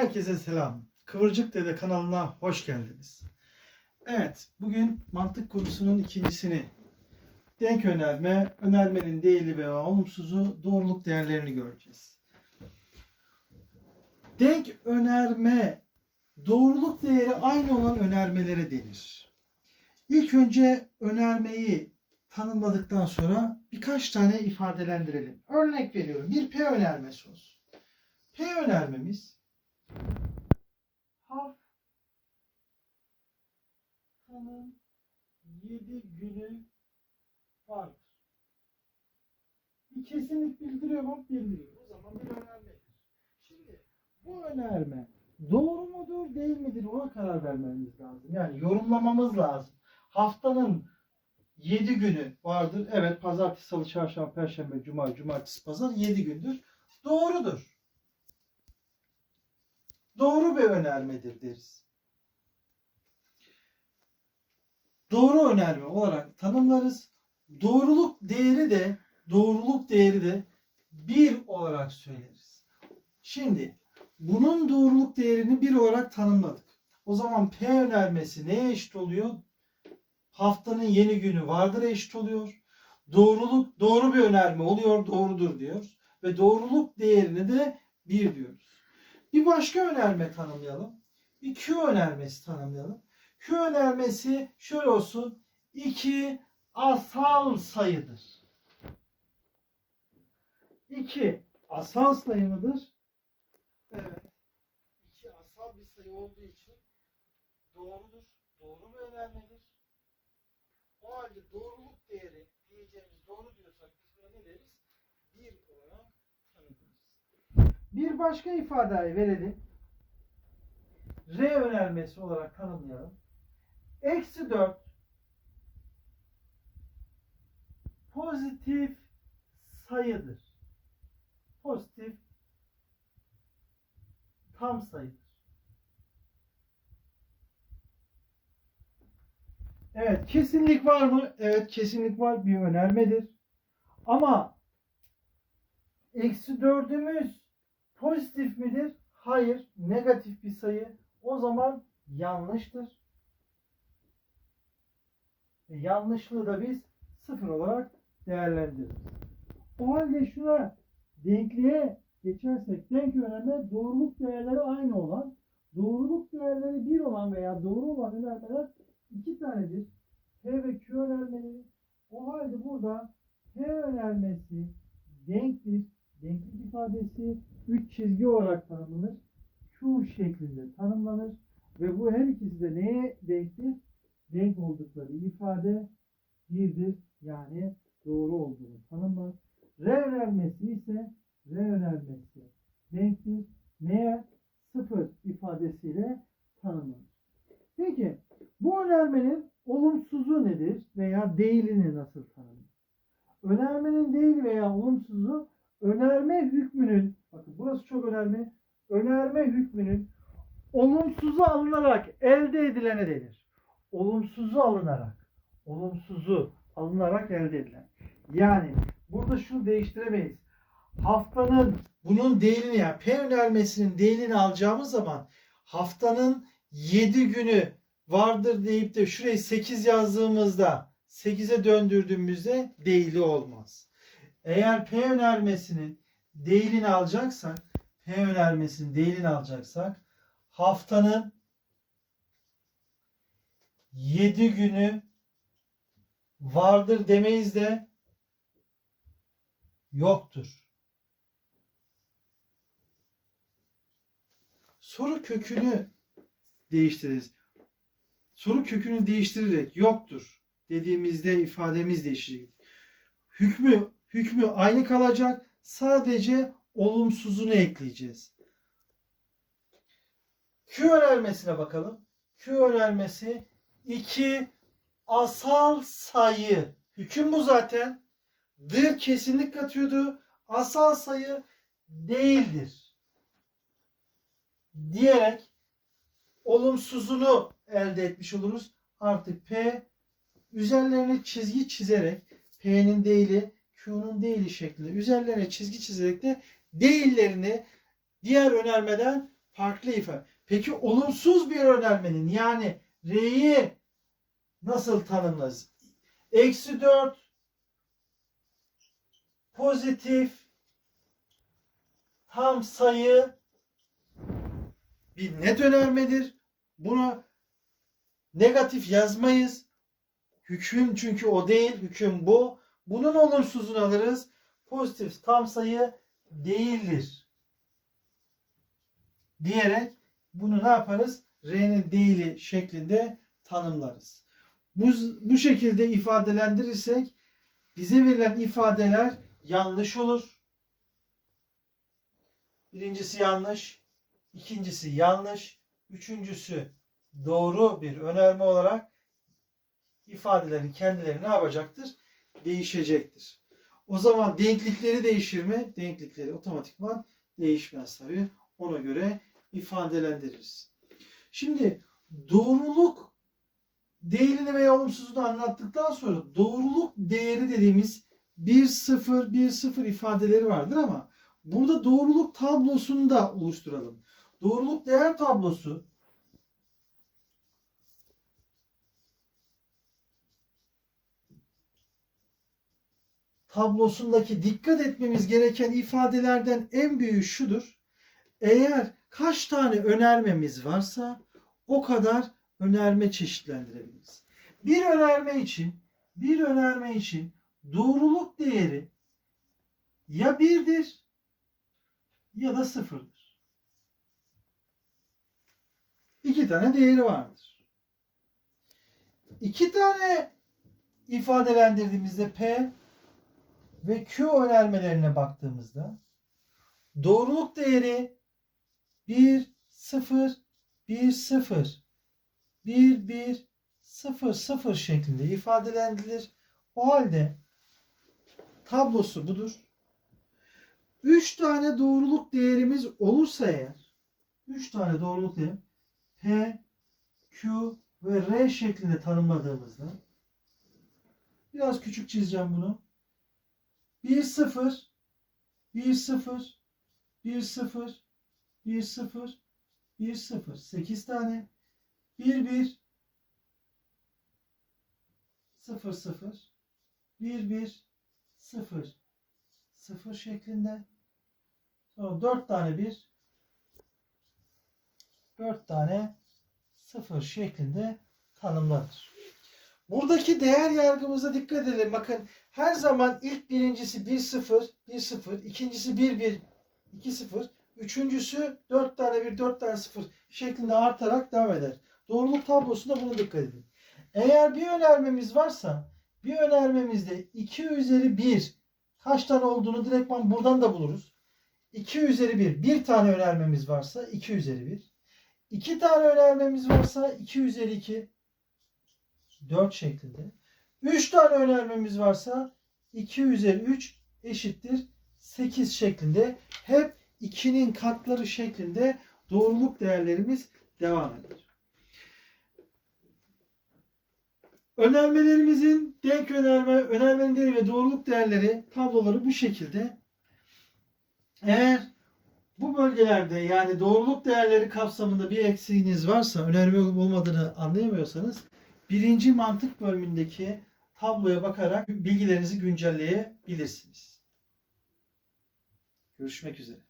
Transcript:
Herkese selam. Kıvırcık Dede kanalına hoş geldiniz. Evet, bugün mantık konusunun ikincisini denk önerme, önermenin değili ve olumsuzu doğruluk değerlerini göreceğiz. Denk önerme, doğruluk değeri aynı olan önermelere denir. İlk önce önermeyi tanımladıktan sonra birkaç tane ifadelendirelim. Örnek veriyorum. Bir P önermesi olsun. P önermemiz haftanın 7 günü vardır. Bir kesinlik bildiriyor mu? Bildiriyor. O zaman bir önermedir. Şimdi bu önerme doğru mudur değil midir ona karar vermemiz lazım. Yani yorumlamamız lazım. Haftanın 7 günü vardır. Evet pazartesi, salı, çarşamba, perşembe, cuma, cumartesi, pazar 7 gündür. Doğrudur. Doğru bir önermedir deriz. Doğru önerme olarak tanımlarız. Doğruluk değeri de doğruluk değeri de 1 olarak söyleriz. Şimdi bunun doğruluk değerini 1 olarak tanımladık. O zaman P önermesi neye eşit oluyor? Haftanın yeni günü vardır eşit oluyor. Doğruluk doğru bir önerme oluyor, doğrudur diyor ve doğruluk değerini de 1 diyoruz. Bir başka önerme tanımlayalım. Bir Q önermesi tanımlayalım. Q önermesi şöyle olsun. 2 asal sayıdır. 2 asal sayı mıdır? Evet. 2 asal bir sayı olduğu için doğrudur. Doğru bir önermedir. O halde doğruluk değeri diyeceğimiz doğru diyorsak biz buna ne deriz? 1 olarak tanımlarız. Bir başka ifadeyi verelim. R önermesi olarak tanımlayalım. Eksi 4 pozitif sayıdır. Pozitif tam sayıdır. Evet, kesinlik var mı? Evet, kesinlik var. Bir önermedir. Ama eksi dördümüz pozitif midir? Hayır, negatif bir sayı. O zaman yanlıştır. E, yanlışlığı da biz sıfır olarak değerlendiririz. O halde şuna denkliğe geçersek denk önerme doğruluk değerleri aynı olan doğruluk değerleri bir olan veya doğru olan önermeler iki tanedir. P ve Q önermeleri. O halde burada P önermesi denktir. Denklik ifadesi 3 çizgi olarak tanımlanır. Q şeklinde tanımlanır. Ve bu her ikisi de neye denktir? Denk oldukları ifade birdir. Yani doğru olduğunu tanımlar. R önermesi ise R önermesi denktir. Neye? Sıfır ifadesiyle tanımlanır. Peki bu önermenin olumsuzu nedir veya değilini nasıl tanımlar? Önermenin değil veya olumsuzu önerme hükmünün bakın burası çok önemli. Önerme hükmünün olumsuzu alınarak elde edilene denir. Olumsuzu alınarak olumsuzu alınarak elde edilen. Yani burada şunu değiştiremeyiz. Haftanın bunun değerini yani P önermesinin değerini alacağımız zaman haftanın 7 günü vardır deyip de şurayı 8 yazdığımızda 8'e döndürdüğümüzde değili olmaz. Eğer P önermesinin değilini alacaksak P önermesinin değilini alacaksak haftanın 7 günü vardır demeyiz de yoktur. Soru kökünü değiştiririz. Soru kökünü değiştirerek yoktur dediğimizde ifademiz değişecek. Hükmü hükmü aynı kalacak. Sadece olumsuzunu ekleyeceğiz. Q önermesine bakalım. Q önermesi 2 asal sayı. Hüküm bu zaten. D kesinlik katıyordu. Asal sayı değildir. Diyerek olumsuzunu elde etmiş oluruz. Artık P üzerlerine çizgi çizerek P'nin değili Q'nun değili şeklinde üzerlerine çizgi çizerek de değillerini diğer önermeden farklı ifade. Peki olumsuz bir önermenin yani R'yi nasıl tanımlarız? Eksi 4 pozitif tam sayı bir net önermedir. Buna negatif yazmayız. Hüküm çünkü o değil, hüküm bu. Bunun olumsuzunu alırız. Pozitif tam sayı değildir. Diyerek bunu ne yaparız? R'nin değili şeklinde tanımlarız. Bu, bu şekilde ifadelendirirsek bize verilen ifadeler yanlış olur. Birincisi yanlış, ikincisi yanlış, üçüncüsü doğru bir önerme olarak ifadelerin kendileri ne yapacaktır? Değişecektir. O zaman denklikleri değişir mi? Denklikleri otomatikman değişmez tabii. Ona göre ifadelendiririz. Şimdi doğruluk değerini veya olumsuzluğunu anlattıktan sonra doğruluk değeri dediğimiz 1 0 1 0 ifadeleri vardır ama burada doğruluk tablosunu da oluşturalım. Doğruluk değer tablosu tablosundaki dikkat etmemiz gereken ifadelerden en büyüğü şudur. Eğer kaç tane önermemiz varsa o kadar önerme çeşitlendirebiliriz. Bir önerme için bir önerme için doğruluk değeri ya birdir ya da sıfırdır. İki tane değeri vardır. İki tane ifadelendirdiğimizde P ve Q önermelerine baktığımızda doğruluk değeri 1, 0, 1, 0, 1, 1, 0, 0 şeklinde ifadelendirilir. O halde tablosu budur. 3 tane doğruluk değerimiz olursa eğer 3 tane doğruluk değeri P, Q ve R şeklinde tanımladığımızda biraz küçük çizeceğim bunu. 1 0 1 0 1 0 1 0 1 0 8 tane. 1 1 0 0 1 1 0 0 şeklinde. Sonra 4 tane 1 4 tane 0 şeklinde tanımlanır. Buradaki değer yargımıza dikkat edelim. Bakın her zaman ilk birincisi 1 0 1 0, ikincisi 1 1 2 0, üçüncüsü 4 tane 1 4 tane 0 şeklinde artarak devam eder. Doğruluk tablosunda buna dikkat edin. Eğer bir önermemiz varsa bir önermemizde 2 üzeri 1 kaç tane olduğunu direktman buradan da buluruz. 2 üzeri 1 bir tane önermemiz varsa 2 üzeri 1. 2 tane önermemiz varsa 2 üzeri 2 4 şeklinde. 3 tane önermemiz varsa 2 üzeri 3 eşittir 8 şeklinde. Hep 2'nin katları şeklinde doğruluk değerlerimiz devam eder. Önermelerimizin denk önerme, önermenin ve doğruluk değerleri tabloları bu şekilde. Eğer bu bölgelerde yani doğruluk değerleri kapsamında bir eksiğiniz varsa, önerme olmadığını anlayamıyorsanız birinci mantık bölümündeki tabloya bakarak bilgilerinizi güncelleyebilirsiniz. Görüşmek üzere.